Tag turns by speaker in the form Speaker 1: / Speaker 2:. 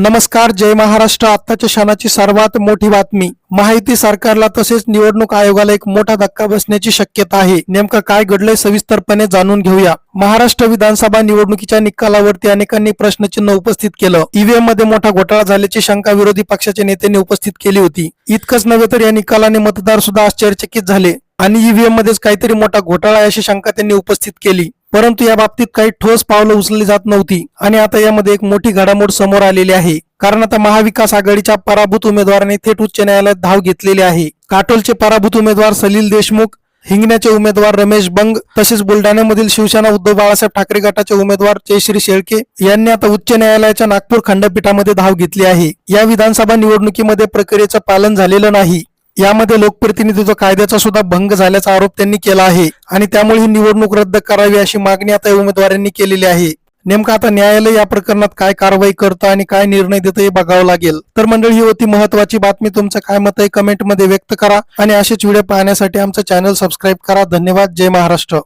Speaker 1: नमस्कार जय महाराष्ट्र. आत्ताच्या क्षणाची सर्वात मोठी बातमी. माहिती सरकारला तसेच निवडणूक आयोगाला एक मोठा धक्का बसण्याची शक्यता आहे. नेमकं काय घडलंय सविस्तरपणे जाणून घेऊया. महाराष्ट्र विधानसभा निवडणुकीच्या निकालावरती अनेकांनी प्रश्नचिन्ह उपस्थित केलं. ईव्हीएममध्ये मोठा घोटाळा झाल्याची शंका विरोधी पक्षाच्या नेत्यांनी उपस्थित केली होती. इतकंच नव्हे तर या निकालाने मतदार सुद्धा आश्चर्यचकित झाले आणि ईव्हीएम मध्येच काहीतरी मोठा घोटाळा अशी शंका त्यांनी उपस्थित केली. परंतु या बाबतीत काही ठोस पावलं उचलली जात नव्हती. आणि आता यामध्ये एक मोठी घडामोड समोर आलेली आहे. कारण आता महाविकास आघाडीच्या पराभूत उमेदवाराने थेट उच्च न्यायालयात धाव घेतलेली आहे. काटोलचे पराभूत उमेदवार सलील देशमुख हिंगण्याचे उमेदवार रमेश बंग तसेच बुलढाण्यामधील शिवसेना उद्धव बाळासाहेब ठाकरे गटाचे उमेदवार जयश्री शेळके यांनी आता उच्च न्यायालयाच्या नागपूर खंडपीठामध्ये धाव घेतली आहे. या विधानसभा निवडणुकीमध्ये प्रक्रियेचं पालन झालेलं नाही. यामध्ये लोकप्रतिनिधित्व कायद्याचा सुद्धा भंग झाल्याचा आरोप त्यांनी केला आहे आणि त्यामुळे ही निवडणूक रद्द करावी अशी मागणी आता उमेदवारांनी केलेली आहे. नेमकं आता न्यायालय या प्रकरणात काय कारवाई करतं आणि काय निर्णय देतं हे बघावं लागेल. तर मंडळी ही होती महत्वाची बातमी तुमचं काय मत आहे कमेंटमध्ये व्यक्त करा आणि असेच व्हिडिओ पाहण्यासाठी आमचं चॅनल सबस्क्राईब करा. धन्यवाद. जय महाराष्ट्र.